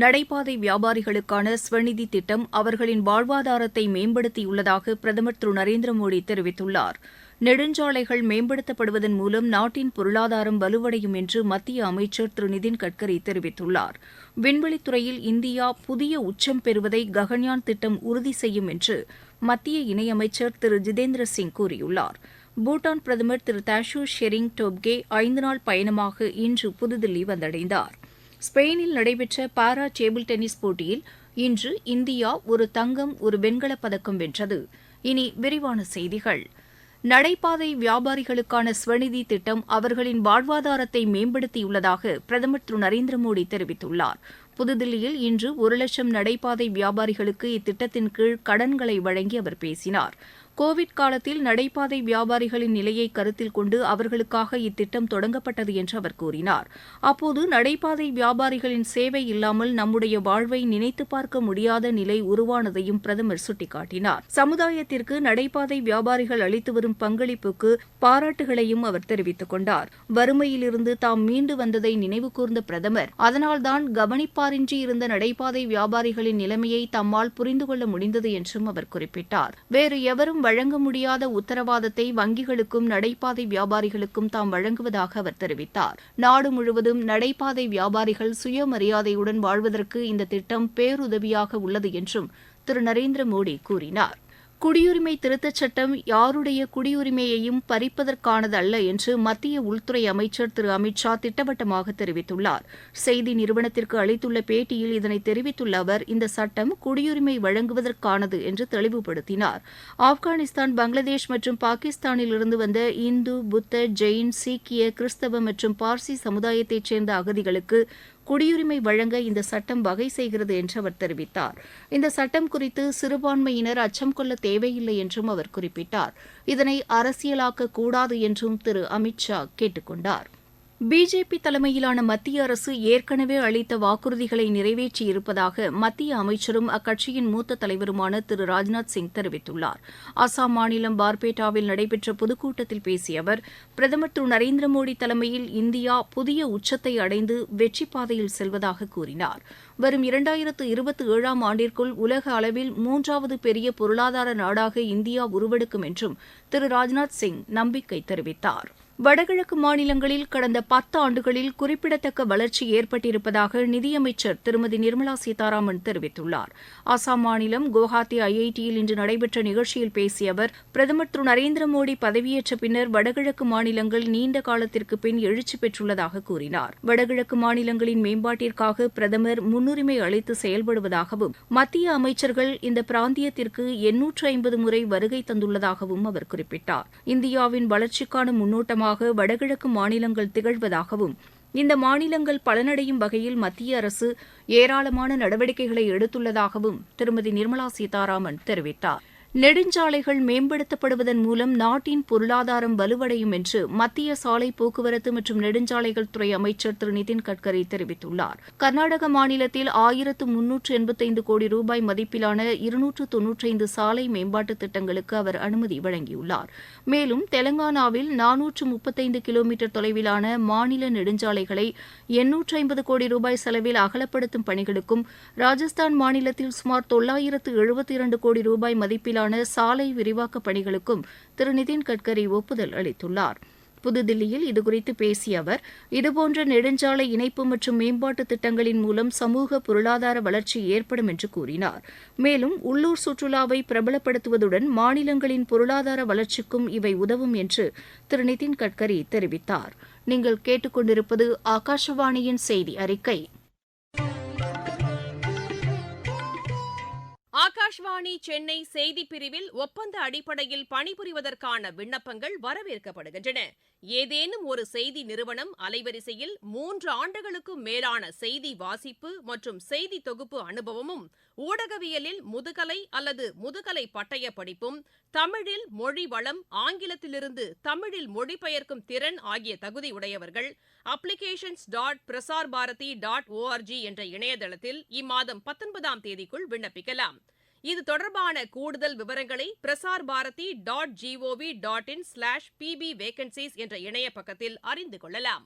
நடைபாதை வியாபாரிகளுக்கான ஸ்வநிதி திட்டம் அவர்களின் வாழ்வாதாரத்தை மேம்படுத்தியுள்ளதாக பிரதமர் திரு நரேந்திர மோடி தெரிவித்துள்ளார். நெடுஞ்சாலைகள் மேம்படுத்தப்படுவதன் மூலம் நாட்டின் பொருளாதாரம் வலுவடையும் என்று மத்திய அமைச்சர் திரு நிதின் கட்கரி தெரிவித்துள்ளார். விண்வெளித்துறையில் இந்தியா புதிய உச்சம் பெறுவதை ககன்யான் திட்டம் உறுதி செய்யும் என்று மத்திய இணையமைச்சர் திரு ஜிதேந்திர சிங் கூறியுள்ளார். பூட்டான் பிரதமர் திரு தாஷு ஷெரிங் டோப்கே ஐந்து நாள் பயணமாக இன்று புதுதில்லி வந்தடைந்தார். ஸ்பெயினில் நடைபெற்ற பாரா டேபிள் டென்னிஸ் போட்டியில் இன்று இந்தியா ஒரு தங்கம் ஒரு வெண்கலப் பதக்கம் வென்றது. இனி விரிவான செய்திகள். நடைபாதை வியாபாரிகளுக்கான ஸ்வநிதி திட்டம் அவர்களின் வாழ்வாதாரத்தை மேம்படுத்தியுள்ளதாக பிரதமர் திரு. நரேந்திர மோடி தெரிவித்துள்ளார். புதுதில்லியில் இன்று ஒரு லட்சம் நடைபாதை வியாபாரிகளுக்கு இத்திட்டத்தின் கீழ் கடன்களை வழங்கி அவர் பேசினார். கோவிட் காலத்தில் நடைபாதை வியாபாரிகளின் நிலையை கருத்தில் கொண்டு அவர்களுக்காக இத்திட்டம் தொடங்கப்பட்டது என்று அவர் கூறினார். அப்போது நடைபாதை வியாபாரிகளின் சேவை இல்லாமல் நம்முடைய வாழ்வை நினைத்து பார்க்க முடியாத நிலை உருவானதையும் பிரதமர் சுட்டிக்காட்டினார். சமுதாயத்திற்கு நடைபாதை வியாபாரிகள் அளித்து வரும் பங்களிப்புக்கு பாராட்டுகளையும் அவர் தெரிவித்துக் கொண்டார். வறுமையிலிருந்து தாம் மீண்டு வந்ததை நினைவு கூர்ந்த பிரதமர் அதனால்தான் கவனிப்பாரின்றி இருந்த நடைபாதை வியாபாரிகளின் நிலைமையை தம்மால் புரிந்து கொள்ள முடிந்தது என்றும் அவர் குறிப்பிட்டார். வேறு எவரும் வழங்க முடியாத உத்தரவாதத்தை வங்கிகளுக்கும் நடைபாதை வியாபாரிகளுக்கும் தாம் வழங்குவதாக அவர் தெரிவித்தார். நாடு முழுவதும் நடைபாதை வியாபாரிகள் சுயமரியாதையுடன் வாழ்வதற்கு இந்த திட்டம் பேருதவியாக உள்ளது என்றும் திரு. நரேந்திர மோடி கூறினார். குடியுரிமை திருத்தச் சட்டம் யாருடைய குடியுரிமையையும் பறிப்பதற்கானது அல்ல என்று மத்திய உள்துறை அமைச்சர் திரு அமித் ஷா திட்டவட்டமாக தெரிவித்துள்ளார். செய்தி நிறுவனத்திற்கு அளித்துள்ள பேட்டியில் இதனை தெரிவித்துள்ள அவர் இந்த சட்டம் குடியுரிமை வழங்குவதற்கானது என்று தெளிவுபடுத்தினார். ஆப்கானிஸ்தான் பங்களாதேஷ் மற்றும் பாகிஸ்தானில் இருந்து வந்த இந்து புத்த ஜெயின் சீக்கிய கிறிஸ்தவ மற்றும் பார்சி சமுதாயத்தைச் சேர்ந்த அகதிகளுக்கு குடியுரிமை வழங்க இந்த சட்டம் வகை செய்கிறது என்று அவர் தெரிவித்தார். இந்த சட்டம் குறித்து சிறுபான்மையினர் அச்சம் கொள்ள தேவையில்லை என்றும் அவர் குறிப்பிட்டார். இதனை அரசியலாக்க கூடாது என்றும் திரு அமித் ஷா கேட்டுக் கொண்டார் பிஜேபி தலைமையிலான மத்திய அரசு ஏற்கனவே அளித்த வாக்குறுதிகளை நிறைவேற்றியிருப்பதாக மத்திய அமைச்சரும் அக்கட்சியின் மூத்த தலைவருமான திரு ராஜ்நாத் சிங் தெரிவித்துள்ளார். அசாம் மாநிலம் பார்பேட்டாவில் நடைபெற்ற பொதுக்கூட்டத்தில் பேசிய அவர் பிரதமர் திரு நரேந்திர மோடி தலைமையில் இந்தியா புதிய உச்சத்தை அடைந்து வெற்றி பாதையில் செல்வதாக கூறினார். வரும் இரண்டாயிரத்து இருபத்தி ஏழாம் ஆண்டிற்குள் உலக அளவில் மூன்றாவது பெரிய பொருளாதார நாடாக இந்தியா உருவெடுக்கும் என்றும் திரு ராஜ்நாத் சிங் நம்பிக்கை தெரிவித்தார். வடகிழக்கு மாநிலங்களில் கடந்த பத்து ஆண்டுகளில் குறிப்பிடத்தக்க வளர்ச்சி ஏற்பட்டிருப்பதாக நிதியமைச்சர் திருமதி நிர்மலா சீதாராமன் தெரிவித்துள்ளார். அசாம் மாநிலம் குவஹாத்தி ஐஐடியில் இன்று நடைபெற்ற நிகழ்ச்சியில் பேசிய அவர் பிரதமர் திரு நரேந்திர மோடி பதவியேற்ற பின்னர் வடகிழக்கு மாநிலங்கள் நீண்ட காலத்திற்கு பின் எழுச்சி பெற்றுள்ளதாக கூறினார். வடகிழக்கு மாநிலங்களின் மேம்பாட்டிற்காக பிரதமர் முன்னுரிமை அளித்து செயல்படுவதாகவும் மத்திய அமைச்சர்கள் இந்த பிராந்தியத்திற்கு எண்ணூற்று ஐம்பது முறை வருகை தந்துள்ளதாகவும் அவர் குறிப்பிட்டார். இந்தியாவின் வளர்ச்சிக்கான முன்னோட்டமாக மாநிலமாக வடகிழக்கு மாநிலங்கள் திகழ்வதாகவும் இந்த மாநிலங்கள் பலனடையும் வகையில் மத்திய அரசு ஏராளமான நடவடிக்கைகளை எடுத்துள்ளதாகவும் திருமதி நிர்மலா சீதாராமன் தெரிவித்தார். நெடுஞ்சாலைகள் மேம்படுத்தப்படுவதன் மூலம் நாட்டின் பொருளாதாரம் வலுவடையும் என்று மத்திய சாலை போக்குவரத்து மற்றும் நெடுஞ்சாலைகள் துறை அமைச்சர் திரு நிதின் கட்கரி தெரிவித்துள்ளார். கர்நாடக மாநிலத்தில் ஆயிரத்து முன்னூற்று எண்பத்தைந்து கோடி ரூபாய் மதிப்பிலான இருநூற்று தொன்னூற்றைந்து சாலை மேம்பாட்டு திட்டங்களுக்கு அவர் அனுமதி வழங்கியுள்ளார். மேலும் தெலங்கானாவில் நானூற்று முப்பத்தைந்து கிலோமீட்டர் தொலைவிலான மாநில நெடுஞ்சாலைகளை எண்ணூற்று ஐம்பது கோடி ரூபாய் செலவில் அகலப்படுத்தும் பணிகளுக்கும் ராஜஸ்தான் மாநிலத்தில் சுமார் தொள்ளாயிரத்து எழுபத்தி இரண்டு கோடி ரூபாய் மதிப்பிலான மீதான சாலை விரிவாக்கப் பணிகளுக்கும் திரு. நிதின் கட்கரி ஒப்புதல் அளித்துள்ளார். புதுதில்லியில் இதுகுறித்து பேசிய அவர் இதுபோன்ற நெடுஞ்சாலை இணைப்பு மற்றும் மேம்பாட்டு திட்டங்களின் மூலம் சமூக பொருளாதார வளர்ச்சி ஏற்படும் என்று கூறினார். மேலும் உள்ளூர் சுற்றுலாவை பிரபலப்படுத்துவதுடன் மாநிலங்களின் பொருளாதார வளர்ச்சிக்கும் இவை உதவும் என்று திரு. நிதின் கட்கரி தெரிவித்தார். நீங்கள் கேட்டுக்கொண்டிருப்பது ஆகாஷவாணியின் செய்தி அறிக்கை. ஆகாஷ்வாணி சென்னை செய்திப் பிரிவில் ஒப்பந்த அடிப்படையில் பணிபுரிவதற்கான விண்ணப்பங்கள் வரவேற்கப்படுகின்றன. ஏதேனும் ஒரு செய்தி நிறுவனம் அலைவரிசையில் மூன்று ஆண்டுகளுக்கும் மேலான செய்தி வாசிப்பு மற்றும் செய்தி தொகுப்பு அனுபவமும் ஊடகவியலில் முதுகலை அல்லது முதுகலை பட்டய படிப்பும் தமிழில் மொழி வளம் ஆங்கிலத்திலிருந்து தமிழில் மொழிபெயர்க்கும் திறன் ஆகிய தகுதி உடையவர்கள் applications dot Prasar Bharati dot ORG என்ற இணையதளத்தில் இம்மாதம் பத்தொன்பதாம் தேதிக்குள் விண்ணப்பிக்கலாம். இது தொடர்பான கூடுதல் விவரங்களை Prasar Bharati dot GOV dot in slash BB vacancies என்ற இணைய பக்கத்தில் அறிந்து கொள்ளலாம்.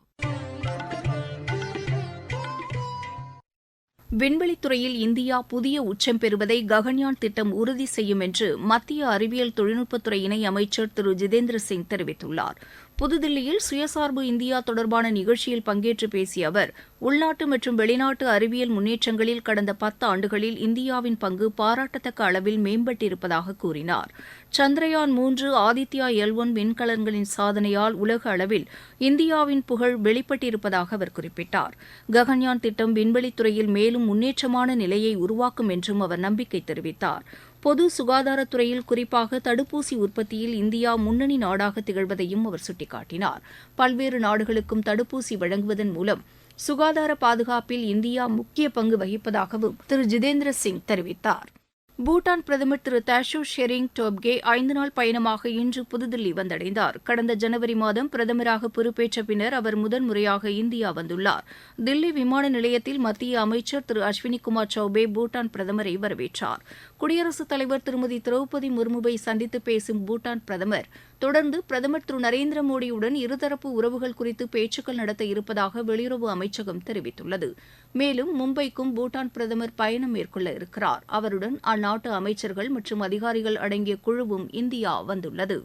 விண்வெளித்துறையில் இந்தியா புதிய உச்சம் பெறுவதை ககன்யான் திட்டம் உறுதி செய்யும் என்று மத்திய அறிவியல் தொழில்நுட்பத்துறை இணை அமைச்சர் திரு ஜிதேந்திர சிங் தெரிவித்துள்ளார். புதுதில்லியில் சுயசார்பு இந்தியா தொடர்பான நிகழ்ச்சியில் பங்கேற்று பேசிய அவர் உள்நாட்டு மற்றும் வெளிநாட்டு அறிவியல் முன்னேற்றங்களில் கடந்த பத்து ஆண்டுகளில் இந்தியாவின் பங்கு பாராட்டத்தக்க அளவில் மேம்பட்டிருப்பதாக கூறினார். சந்திரயான் மூன்று ஆதித்யா எல் ஒன் விண்கலன்களின் சாதனையால் உலக அளவில் இந்தியாவின் புகழ் வெளிப்பட்டிருப்பதாக அவர் குறிப்பிட்டார். ககன்யான் திட்டம் விண்வெளித்துறையில் மேலும் முன்னேற்றமான நிலையை உருவாக்கும் என்றும் அவர் நம்பிக்கை தெரிவித்தார். பொது சுகாதாரத்துறையில் குறிப்பாக தடுப்பூசி உற்பத்தியில் இந்தியா முன்னணி நாடாக திகழ்வதையும் அவர் சுட்டிக்காட்டினார். பல்வேறு நாடுகளுக்கும் தடுப்பூசி வழங்குவதன் மூலம் சுகாதார பாதுகாப்பில் இந்தியா முக்கிய பங்கு வகிப்பதாகவும் திரு. ஜிதேந்திர சிங் தெரிவித்தார். பூட்டான் பிரதமர் திரு தாஷோ ஷெரிங் டோப்கே ஐந்து நாள் பயணமாக இன்று புதுதில்லி வந்தடைந்தார். கடந்த ஜனவரி மாதம் பிரதமராக பொறுப்பேற்ற பின்னர் அவர் முதன்முறையாக இந்தியா வந்துள்ளார். தில்லி விமான நிலையத்தில் மத்திய அமைச்சர் திரு அஸ்வினி குமார் சௌபே பூட்டான் பிரதமரை வரவேற்றார். குடியரசுத் தலைவர் திருமதி திரௌபதி முர்முவை சந்தித்து பேசும் பூட்டான் பிரதமர் தொடர்ந்து பிரதமர் திரு நரேந்திர மோடியுடன் இருதரப்பு உறவுகள் குறித்து பேச்சுக்கள் நடத்த இருப்பதாக வெளியுறவு அமைச்சகம் தெரிவித்துள்ளது. மேலும் மும்பைக்கும் பூட்டான் பிரதமர் பயணம் மேற்கொள்ள இருக்கிறார். அவருடன் அந்நாட்டு அமைச்சர்கள் மற்றும் அதிகாரிகள் அடங்கிய குழுவும் இந்தியா வந்துள்ளது.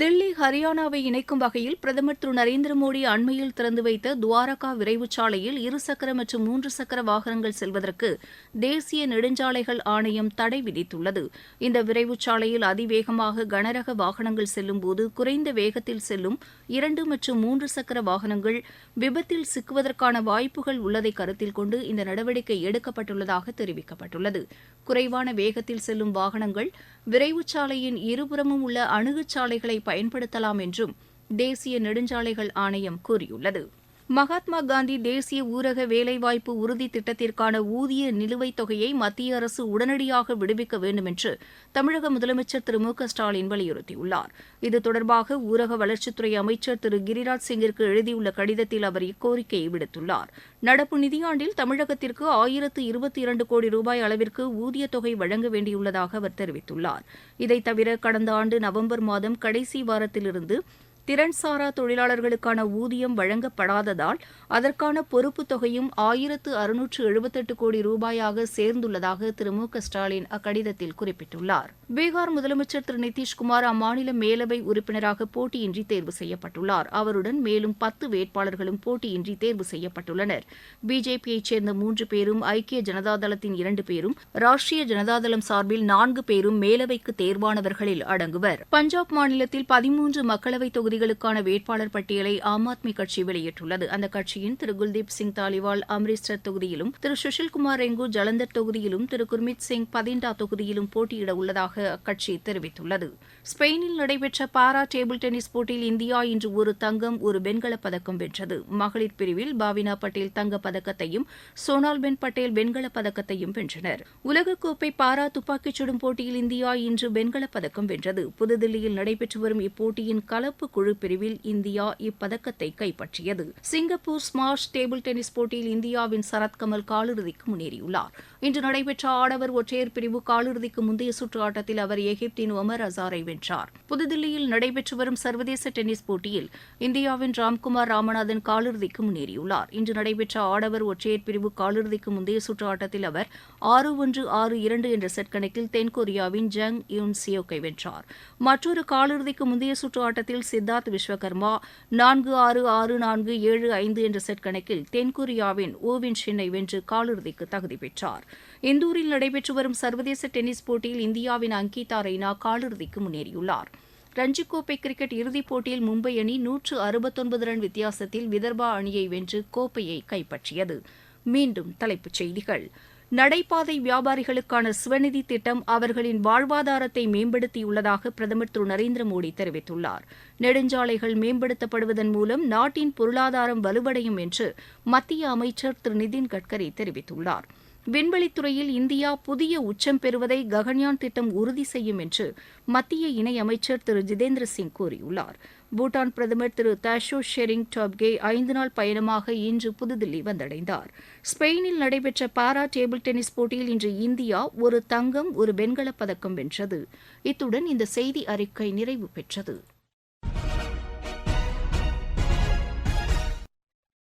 தில்லி ஹரியானாவை இணைக்கும் வகையில் பிரதமர் திரு. நரேந்திர மோடி அண்மையில் திறந்து வைத்த துவாரகா விரைவுச் சாலையில் இருசக்கர மற்றும் மூன்று சக்கர வாகனங்கள் செல்வதற்கு தேசிய நெடுஞ்சாலைகள் ஆணையம் தடை விதித்துள்ளது. இந்த விரைவுச் சாலையில் அதிவேகமாக கனரக வாகனங்கள் செல்லும்போது குறைந்த வேகத்தில் செல்லும் இரண்டு மற்றும் மூன்று சக்கர வாகனங்கள் விபத்தில் சிக்குவதற்கான வாய்ப்புகள் உள்ளதை கருத்தில் கொண்டு இந்த நடவடிக்கை எடுக்கப்பட்டுள்ளதாக தெரிவிக்கப்பட்டுள்ளது. குறைவான வேகத்தில் செல்லும் வாகனங்கள் விரைவுச் சாலையின் இருபுறமும் உள்ள அணுகுச்சாலைகளை பயன்படுத்தலாம் என்றும் தேசிய நெடுஞ்சாலைகள் ஆணையம் கூறியுள்ளது. மகாத்மா காந்தி தேசிய ஊரக வேலைவாய்ப்பு உறுதி திட்டத்திற்கான ஊதிய நிலுவைத் தொகையை மத்திய அரசு உடனடியாக விடுவிக்க வேண்டும் என்று தமிழக முதலமைச்சர் திரு மு க ஸ்டாலின் வலியுறுத்தியுள்ளார். இது தொடர்பாக ஊரக வளர்ச்சித்துறை அமைச்சர் திரு கிரிராஜ் சிங்கிற்கு எழுதியுள்ள கடிதத்தில் அவர் இக்கோரிக்கையை விடுத்துள்ளார். நடப்பு நிதியாண்டில் தமிழகத்திற்கு ஆயிரத்து இருபத்தி இரண்டு கோடி ரூபாய் அளவிற்கு ஊதியத் தொகை வழங்க வேண்டியுள்ளதாக அவர் தெரிவித்துள்ளார். இதைத் தவிர கடந்த ஆண்டு நவம்பர் மாதம் கடைசி வாரத்திலிருந்து திறன்சாரா தொழிலாளர்களுக்கான ஊதியம் வழங்கப்படாததால் அதற்கான பொறுப்பு தொகையும் ஆயிரத்து அறுநூற்று எழுபத்தெட்டு கோடி ரூபாயாக சேர்ந்துள்ளதாக திரு மு க ஸ்டாலின் அக்கடிதத்தில் குறிப்பிட்டுள்ளார். பீகார் முதலமைச்சர் திரு நிதிஷ்குமார் அம்மாநில மேலவை உறுப்பினராக போட்டியின்றி தேர்வு செய்யப்பட்டுள்ளார். அவருடன் மேலும் பத்து வேட்பாளர்களும் போட்டியின்றி தேர்வு செய்யப்பட்டுள்ளனர். பிஜேபியைச் சேர்ந்த மூன்று பேரும் ஐக்கிய ஜனதாதளத்தின் இரண்டு பேரும் ராஷ்டிரிய ஜனதாதளம் சார்பில் நான்கு பேரும் மேலவைக்கு தேர்வானவர்களில் அடங்குவர். பஞ்சாப் மாநிலத்தில் பதிமூன்று மக்களவைத் தொகுதி தொகுதிகளுக்கான வேட்பாளர் பட்டியலை ஆம் ஆத்மி கட்சி வெளியிட்டுள்ளது. அந்த கட்சியின் திரு. குல்தீப் சிங் தாலிவால் அம்ரிஸ்டர் தொகுதியிலும் திரு. சுஷில்குமார் ரெங்கு ஜலந்தர் தொகுதியிலும் திரு. குர்மித் சிங் பதிண்டா தொகுதியிலும் போட்டியிட உள்ளதாக அக்கட்சி தெரிவித்துள்ளது. ஸ்பெயினில் நடைபெற்ற பாரா டேபிள் டென்னிஸ் போட்டியில் இந்தியா இன்று ஒரு தங்கம் ஒரு வெண்கலப் பதக்கம் வென்றது. மகளிர் பிரிவில் பாவினா பட்டேல் தங்கப் பதக்கத்தையும் சோனால்பென் பட்டேல் வெண்கலப் பதக்கத்தையும் வென்றனர். உலகக்கோப்பை பாரா துப்பாக்கிச் சுடும் போட்டியில் இந்தியா இன்று வெண்கலப் பதக்கம் வென்றது. புதுதில்லியில் நடைபெற்று வரும் இப்போட்டியின் கலப்பு குழு குழு பிரிவில் இந்தியா இப்பதக்கத்தை கைப்பற்றியது. சிங்கப்பூர் ஸ்மாஷ் டேபிள் டென்னிஸ் போட்டியில் இந்தியாவின் சரத்கமல் காலிறுதிக்கு முன்னேறியுள்ளார். இன்று நடைபெற்ற ஆடவர் ஒற்றையர் பிரிவு காலிறுதிக்கு முந்தைய சுற்று ஆட்டத்தில் அவர் எகிப்தின் ஒமர் அசாரை வென்றார். புதுதில்லியில் நடைபெற்று வரும் சர்வதேச டென்னிஸ் போட்டியில் இந்தியாவின் ராம்குமார் ராமநாதன் காலிறுதிக்கு முன்னேறியுள்ளார். இன்று நடைபெற்ற ஆடவர் ஒற்றையர் பிரிவு காலிறுதிக்கு முந்தைய சுற்று ஆட்டத்தில் அவர் ஆறு ஒன்று ஆறு இரண்டு என்ற செட் கணக்கில் தென்கொரியாவின் ஜங் யூன் சியோக்கை வென்றார். மற்றொரு காலிறுதிக்கு முந்தைய சுற்று ஆட்டத்தில் சித்த சித்தார்த் விஸ்வகர்மா நான்கு ஆறு ஆறு நான்கு ஏழு ஐந்து என்ற செட் கணக்கில் தென்கொரியாவின் ஓவின் ஷின்னை வென்று காலிறுதிக்கு தகுதி பெற்றார். இந்தூரில் நடைபெற்று வரும் சர்வதேச டென்னிஸ் போட்டியில் இந்தியாவின் அங்கிதா ரெய்னா காலிறுதிக்கு முன்னேறியுள்ளார். ரஞ்சிக் கோப்பை கிரிக்கெட் இறுதிப் போட்டியில் மும்பை அணி நூற்று அறுபத்தொன்பது ரன் வித்தியாசத்தில் விதர்பா அணியை வென்று கோப்பையை கைப்பற்றியது. மீண்டும் தலைப்புச் செய்திகள். நடைபாதை வியாபாரிகளுக்கான சுவநிதி திட்டம் அவர்களின் வாழ்வாதாரத்தை மேம்படுத்தியுள்ளதாக பிரதமர் திரு. நரேந்திர மோடி தெரிவித்துள்ளார். நெடுஞ்சாலைகள் மேம்படுத்தப்படுவதன் மூலம் நாட்டின் பொருளாதாரம் வலுவடையும் என்று மத்திய அமைச்சர் திரு. நிதின் கட்கரி தெரிவித்துள்ளார். விண்வெளித்துறையில் இந்தியா புதிய உச்சம் பெறுவதை ககன்யான் திட்டம் உறுதி செய்யும் என்று மத்திய இணையமைச்சர் திரு. ஜிதேந்திர சிங் கூறியுள்ளார். பூட்டான் பிரதமர் திரு தாஷோ ஷெரிங் டாப்கே ஐந்து நாள் பயணமாக இன்று புதுதில்லி வந்தடைந்தார். ஸ்பெயினில் நடைபெற்ற பாரா டேபிள் டென்னிஸ் போட்டியில் இன்று இந்தியா ஒரு தங்கம் ஒரு வெண்கலப் பதக்கம் வென்றது. இத்துடன் இந்த செய்தி அறிக்கை நிறைவு பெற்றது.